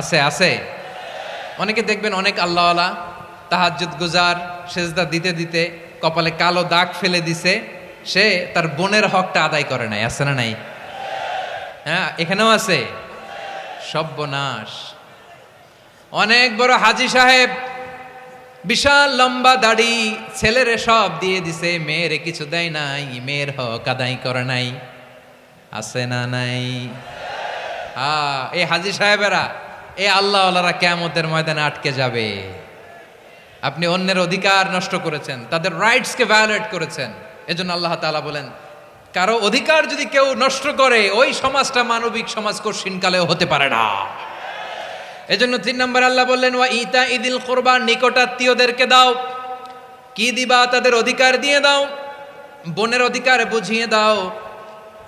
আছে আছে। অনেকে দেখবেন অনেক আল্লাহওয়ালা তাহাজ্জুদ গুজার, সেজদা দিতে দিতে কপালে কালো দাগ ফেলে দিছে, সে তার বোনের হকটা আদায় করে নাই, আছে না নাই? হ্যাঁ এখানেও আছে? সব্যনাশ অনেক বড় হাজি সাহেব বিশাল লম্বা দাড়ি ছেলেরে সব দিয়ে দিছে, মেয়েরে কিছু দেয় নাই, মেয়ের হক আদায় করে নাই। আছে না নাই? হ্যাঁ এই হাজি সাহেবেরা এই আল্লাহ আল্লাহরা কেমতের ময়দানে আটকে যাবে। আপনি অন্যের অধিকার নষ্ট করেছেন, তাদের রাইটসকে ভায়োলেট করেছেন। এজন্য আল্লাহ তাআলা বলেন, কারও অধিকার যদি কেউ নষ্ট করে, ওই সমাজটা মানবিক সমাজ কঠিনকালেও হতে পারে না। এজন্য তিন নম্বর আল্লাহ বললেন, ওয়া ইতা ইদিল কোরবান, নিকটাত্মীয়দেরকে দাও। কি দিবা তাদের অধিকার দিয়ে দাও। বোনের অধিকার বুঝিয়ে দাও।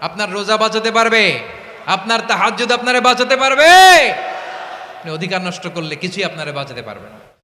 আপনার রোজা বাঁচাতে পারবে? আপনার তাহাজ্জুদ আপনারে বাঁচাতে পারবে? অধিকার নষ্ট করলে কিছুই আপনারে বাঁচাতে পারবে না।